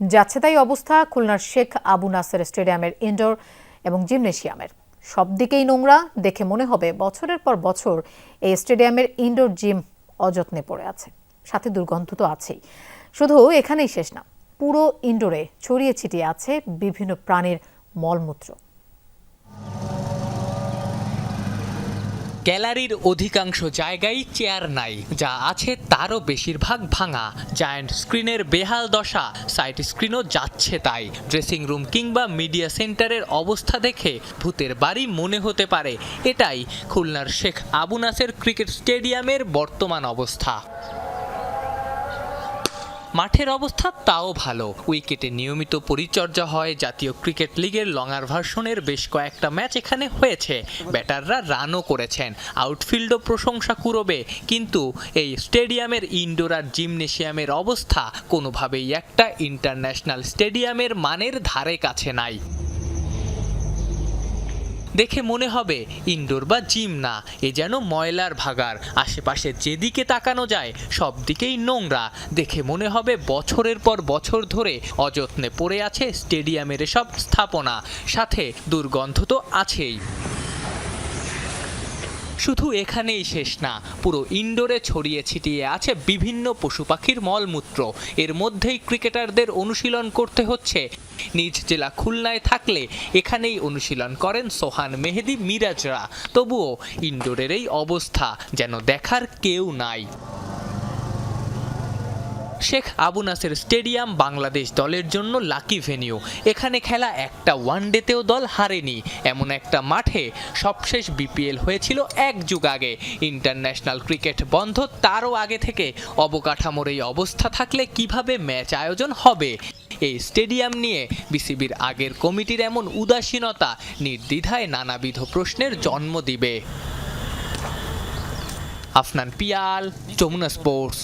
যাচ্ছে তাই অবস্থা খুলনার শেখ আবু নাসের স্টেডিয়ামের ইনডোর এবং জিমনেশিয়ামের। সব দিকেই নোংরা, দেখে মনে হবে বছরের পর বছর এই স্টেডিয়ামের ইনডোর জিম অযত্নে পড়ে আছে। সাথে দুর্গন্ধ তো আছেই। শুধু এখানেই শেষ না, পুরো ইনডোরে ছড়িয়ে ছিটিয়ে আছে বিভিন্ন প্রাণীর মলমূত্র। গ্যালারির অধিকাংশ জায়গায় চেয়ার নাই, যা আছে তারও বেশিরভাগ ভাঙা। জায়ান্ট স্ক্রিনের বেহাল দশা সাইড স্ক্রিনও যাচ্ছে তাই। ড্রেসিং রুম কিংবা মিডিয়া সেন্টারের অবস্থা দেখে ভূতের বাড়ি মনে হতে পারে। এটাই খুলনার শেখ আবু নাসের ক্রিকেট স্টেডিয়ামের বর্তমান অবস্থা। মাঠের অবস্থা তাও ভালো। উইকেটে নিয়মিত পরিচর্যা হয়। জাতীয় ক্রিকেট লিগের লঙার ভার্সনের বেশ কয়েকটা ম্যাচ এখানে হয়েছে। ব্যাটাররা রানও করেছেন। আউটফিল্ডও প্রশংসা কুরবে কিন্তু এই স্টেডিয়ামের ইনডোর আর জিমনেশিয়ামের অবস্থা কোনোভাবেই একটা ইন্টারন্যাশনাল স্টেডিয়ামের মানের ধারে কাছে নাই। দেখে মনে হবে ইনডোর বা জিম না, এ যেন ময়লার ভাগার আশেপাশে যেদিকে তাকানো যায় সব দিকেই নোংরা। দেখে মনে হবে বছরের পর বছর ধরে অযত্নে পড়ে আছে স্টেডিয়ামের সব স্থাপনা। সাথে দুর্গন্ধ তো আছেই। শুধু এখানেই শেষ না, পুরো ইনডোরে ছড়িয়ে ছিটিয়ে আছে বিভিন্ন পশু পাখির মলমূত্র। এর মধ্যেই ক্রিকেটারদের অনুশীলন করতে হচ্ছে। নিজ জেলা খুলনায় থাকলে এখানেই অনুশীলন করেন সোহান মেহেদি মিরাজরা। তবুও ইনডোরের এই অবস্থা যেন দেখার কেউ নাই। শেখ আবু নাসের স্টেডিয়াম বাংলাদেশ দলের জন্য লাকি ভেনিউ। এখানে খেলা একটা ওয়ানডেতেও দল হারেনি। এমন একটা মাঠে সবশেষ বিপিএল হয়েছিল এক যুগ আগে। ইন্টারন্যাশনাল ক্রিকেট বন্ধ তারও আগে থেকে অবকাঠামোর এই অবস্থা থাকলে কীভাবে ম্যাচ আয়োজন হবে? এই স্টেডিয়াম নিয়ে বিসিবির আগের কমিটির এমন উদাসীনতা নির্দ্বিধায় নানাবিধ প্রশ্নের জন্ম দিবে। আফনান পিয়াল, যমুনা স্পোর্টস।